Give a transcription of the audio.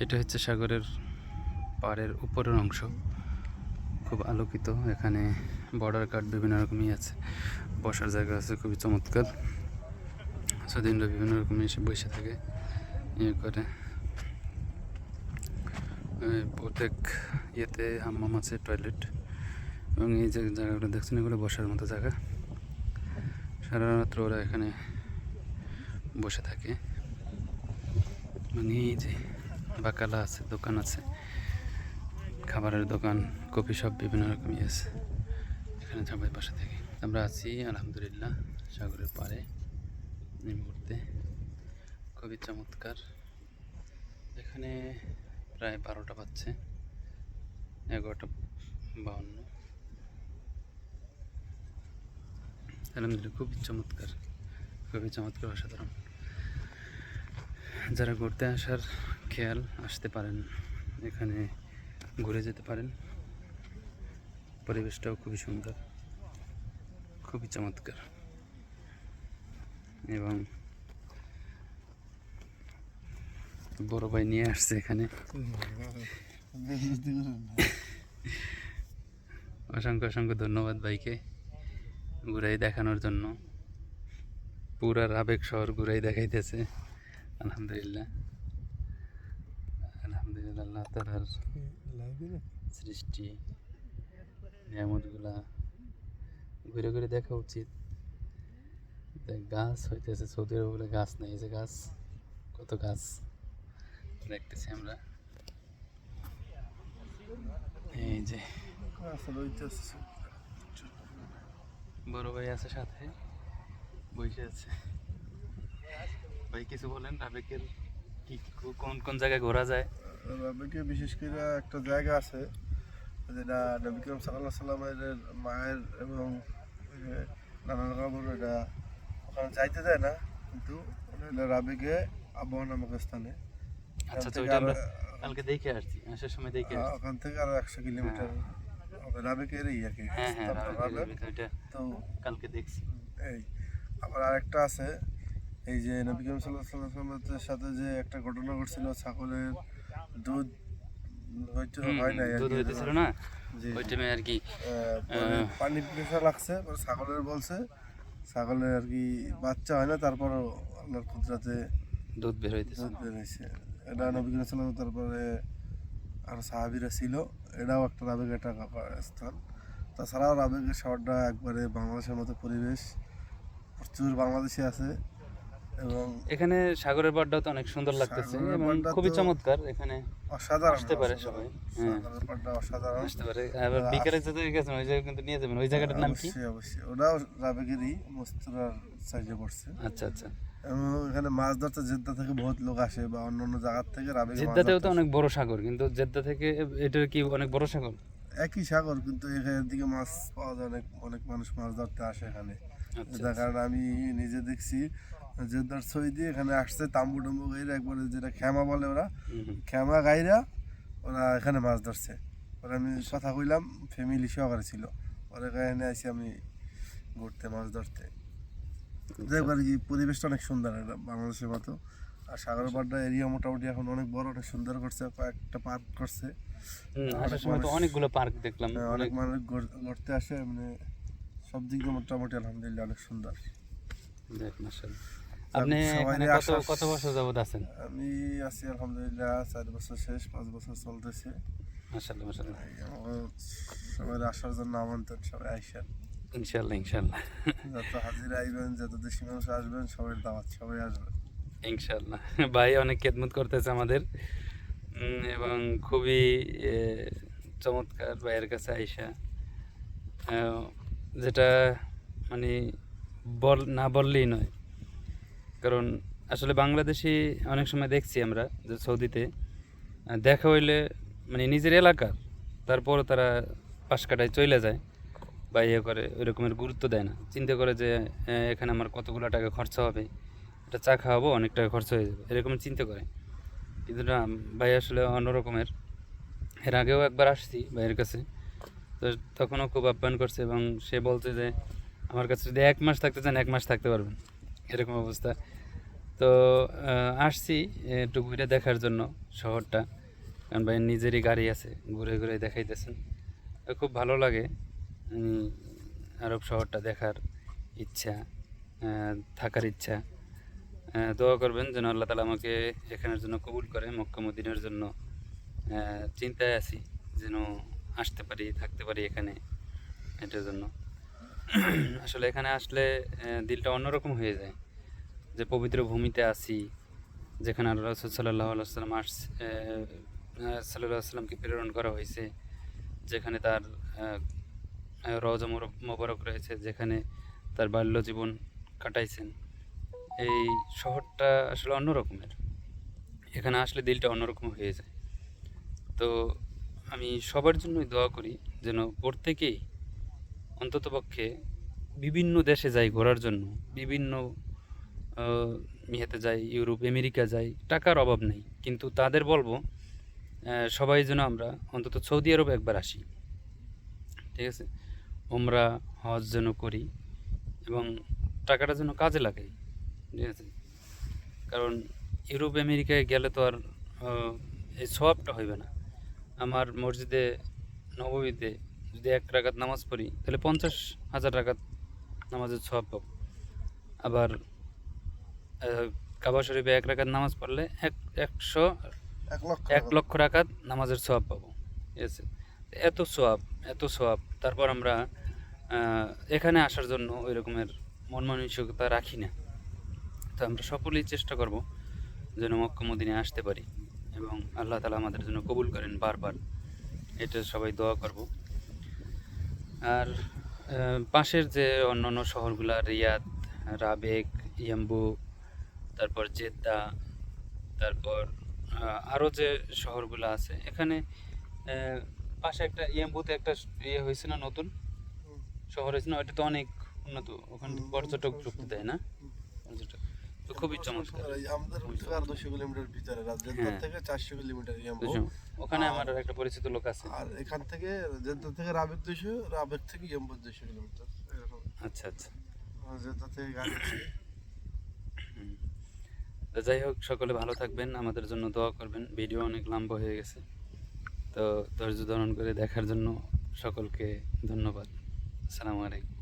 এটা হচ্ছে সাগরের পাড়ের উপরের অংশ। খুব আলোকিত। এখানে বর্ডার কার্ড বিভিন্ন রকমই আছে। বসার জায়গা আছে, খুবই চমৎকার। স্বাধীনরা বিভিন্ন রকম এসে বসে থাকে ইয়ে করে। প্রত্যেক ইয়েতে হাম্মাম আছে টয়লেট এবং এই যে জায়গাগুলো দেখছেন, এগুলো বসার মতো জায়গা। সারা রাত্র ওরা এখানে বসে থাকে। মানে এই যে বাকালা আছে, দোকান আছে, খাবারের দোকান, কফি শপ, বিভিন্ন রকমই আছে। এখানে সবাই পাশে থাকে। আমরা আছি, আলহামদুলিল্লাহ, সাগরের পাড়ে, এই মুহূর্তে। খুবই চমৎকার। এখানে প্রায় বারোটা বাজছে, এগারোটা বাউন্ন। আলহামদুলিল্লাহ, খুবই চমৎকার খুবই চমৎকার, অসাধারণ। যারা ঘুরতে আসার খেয়াল আসতে পারেন, এখানে ঘুরে যেতে পারেন। পরিবেশটাও খুবই সুন্দর, খুবই চমৎকার। এবং বড় ভাই নিয়ে আসছে এখানে। অসংখ্য অসংখ্য ধন্যবাদ ভাইকে ঘুরাই দেখানোর জন্য। পুরা আবেগ শহর ঘুরাই দেখাইতেছে। আলহামদুলিল্লাহ আলহামদুলিল্লাহ আল্লাহ তালার সৃষ্টি নিয়ামতগুলা ঘুরে ঘুরে দেখা উচিত গাছ হইতেছে সৌদি আরব গাছ নেই যে গাছ কত গাছ দেখতেছি আমরা এই যে বড় ভাই আছে সাথে বসে আছে ভাই কিছু বলেন রাবেকের কি কোন কোন জায়গায় ঘোরা যায়? নবীকে বিশেষ করে একটা জায়গা আছে যেটা নবী করিম সাল্লাহ সাল্লামের মায়ের এবং নানান রকমের এটা ওখানে যাইতে দেয় না কিন্তু রাবিকে আবহাওয়া নামক স্থানে আচ্ছা তো ওইটা আমরা কালকে দেখে আসছি আসার সময় দেখে আহ, আসছি। ওখান থেকে আরও একশো কিলোমিটার রাবিকের এই আর কি হ্যাঁ হ্যাঁ রাবেক। তো কালকে দেখছি। এই আবার আরেকটা আছে এই যে নবী করিম সাল্লাহ সাল্লামের সাথে যে একটা ঘটনা ঘটছিল ছাগলের দুধ হয়তো হয় নাই দুধ। হইতেছিল না? ওই টাইমে আর কি আহ, পানি পিপাসা লাগছে ছাগলের বলছে ছাগলের আর কি বাচ্চা হয় না তারপর আল্লাহর কুদরাতে দুধ বের হইতেছিল দুধ বের হয়েছে এটা নবী করিম সাল্লাম তারপরে আরও সাহাবিরা ছিল এটাও একটা রাবেগ একটা স্থান। তাছাড়াও রাবেগের শহরটা একবারে বাংলাদেশের মতো পরিবেশ প্রচুর বাংলাদেশি আছে। এবং এখানে সাগরের পাড়টাও তো অনেক সুন্দর লাগতেছে এবং খুবই চমৎকার এখানে অসাধারণ আসতে পারে সবাই, হ্যাঁ। সাগরের পাড়টা অসাধারণ। আসতে পারে। আবার বিকেলে যেতে গেছেন ওই জায়গা কিন্তু নিয়ে যাবেন। ওই জায়গাটার নাম কি? অবশ্যই অবশ্যই। ওটাও রাবেগেরই মস্তুরার সাইজে পড়ছে। আচ্ছা আচ্ছা। এবং এখানে মাছ ধরতে জেদ্দা থেকে বহুত লোক আসে বা অন্য অন্য জায়গার থেকে মাছ জেদ্দাতেও তো অনেক বড় সাগর কিন্তু জেদ্দা থেকে এটার কি অনেক বড় সাগর? একই সাগর কিন্তু এখানের দিকে মাছ পাওয়া যায় অনেক অনেক মানুষ মাছ ধরতে আসে এখানে। যার কারণে আমি নিজে দেখছি জেদ্দার দিয়ে এখানে আসছে তাম্বু টাম্বু গাইরা একবারে যেটা খেমা বলে ওরা। গাইরা ওরা এখানে মাছ ধরছে। ওরা আমি কথা কইলাম ফ্যামিলি সহকারে ছিল। ওরা এখানে আসি আমি ঘুরতে মাছ ধরতে। দেখবার কি পরিবেশটা অনেক সুন্দর বাংলাদেশের মতো। আর সাগর পাড়টা এরিয়া মোটামুটি এখন অনেক বড় অনেক সুন্দর করছে কয়েকটা পার্ক করছে। অনেকগুলো পার্ক দেখলাম। হ্যাঁ, অনেক মানুষ ঘুর- ঘুরতে আসে মানে সব দিক দিয়ে মোটামুটি আলহামদুলিল্লাহ অনেক সুন্দর। দেখ মাশাআল্লাহ। আপনি এখানে কত কত বছর যাবত আছেন? আমি আছি আলহামদুলিল্লাহ চার বছর শেষ পাঁচ বছর চলতেছে। মাশাআল্লাহ মাশাআল্লাহ। সবাই আসার জন্য আমন্ত্রণ সবাই আইসেন। ইনশাআল্লাহ ইনশাআল্লাহ। যত হাজিরা আইবেন যত দেশি মানুষ আসবেন সবাই দাওয়াত সবাই আসবেন। ইনশাআল্লাহ। ভাই অনেক খেদমত করতেছে আমাদের। এবং খুবই চমৎকার ভাইয়ের কাছে আইসা। যেটা মানে বল, না বললেই নয়। কারণ আসলে বাংলাদেশি অনেক সময় দেখছি আমরা যে সৌদিতে দেখা হইলে মানে নিজের এলাকার তারপরও তারা পাশ কাটায় চলে যায় বা ইয়ে করে ওই রকমের গুরুত্ব দেয় না। চিন্তা করে যে এখানে আমার কতগুলো টাকা খরচা হবে এটা চা খাওয়াবো, অনেক টাকা খরচ হয়ে যাবে, এরকম চিন্তা করে। কিন্তু না, ভাই আসলে অন্যরকমের। এর আগেও একবার আসছি ভাইয়ের কাছে। তো তখনও খুব আপ্যায়ন করছে এবং সে বলছে যে, আমার কাছে যদি এক মাস থাকতে চান, এক মাস থাকতে পারবেন। এরকম অবস্থা। তো আসছি একটু ঘুরে দেখার জন্য শহরটা। কারণ ভাই নিজেরই গাড়ি আছে, ঘুরে ঘুরে দেখাইতেছেন। খুব ভালো লাগে আরব শহরটা দেখার ইচ্ছা থাকার ইচ্ছা। দোয়া করবেন যেন আল্লাহ তালা আমাকে এখানের জন্য কবুল করে, মক্কা মদিনের জন্য চিন্তায় আছি যেন আসতে পারি, থাকতে পারি এখানে এটার জন্য। আসলে এখানে আসলে দিলটা অন্যরকম হয়ে যায়। যে পবিত্র ভূমিতে আছি, যেখানে আল্লাহ রসুল সাল্লাহ সাল্লাম আস সাল্লাহ সাল্লামকে প্রেরণ করা হয়েছে। যেখানে তার রজ মোবারক রয়েছে, যেখানে তার বাল্য জীবন কাটাইছেন। এই শহরটা আসলে অন্যরকমের। এখানে আসলে দিলটা অন্যরকম হয়ে যায়। তো আমি সবার জন্যই দোয়া করি যেন প্রত্যেকেই অন্ততপক্ষে বিভিন্ন দেশে যাই ঘোরার জন্য, বিভিন্ন ইয়েতে যাই, ইউরোপ, আমেরিকা যাই, টাকার অভাব নেই। কিন্তু তাদের বলব সবাই যেন আমরা অন্তত সৌদি আরব একবার আসি। ঠিক আছে? ওমরা হজ যেন করি এবং টাকাটা যেন কাজে লাগাই। ঠিক আছে? কারণ ইউরোপ, আমেরিকায় গেলে তো আর এই সবটা হইবে না। আমার মসজিদে নবমীতে যদি এক রাকাত নামাজ পড়ি তাহলে পঞ্চাশ হাজার রাকাত নামাজের সব পাবো। আবার কাবা শরীফে এক রাকাত নামাজ পড়লে এক একশো এক লক্ষ রাকাত নামাজের সোয়াব পাবো। ঠিক আছে? এত সোয়াব এত সোয়াব তারপর আমরা এখানে আসার জন্য ওই রকমের মন মানসিকতা রাখি না। তো আমরা সকলেই চেষ্টা করব যেন মক্কা মদিনে আসতে পারি। এবং আল্লাহ তালা আমাদের জন্য কবুল করেন বারবার। এটা সবাই দোয়া করব। আর পাশের যে অন্য অন্য শহরগুলা রিয়াদ রাবেক ইয়াম্বু তারপর জেদ্দা তারপর আরও যে শহরগুলো আছে এখানে পাশে একটা ইয়াম্বুতে একটা ইয়ে হয়েছে না নতুন শহর হয়েছে না ওটা তো অনেক উন্নত ওখানে পর্যটক ঢুকতে দেয় না? পর্যটক। তো খুবই চমৎকার। আমাদের আর দুশো কিলোমিটার ভিতরে রাজেন্দ্র হ্যাঁ। থেকে চারশো কিলোমিটার ওখানে আমার একটা পরিচিত লোক আছে। আর এখান থেকে জেদ্দা থেকে রাবেক দুশো রাবেক থেকে ইয়াম্বু দুশো কিলোমিটার আচ্ছা আচ্ছা। জেদ্দা থেকে গাড়ি যাই হোক সকলে ভালো থাকবেন আমাদের জন্য দোয়া করবেন। ভিডিও অনেক লম্বা হয়ে গেছে। তো ধৈর্য ধারণ করে দেখার জন্য সকলকে ধন্যবাদ। আসসালামু আলাইকুম।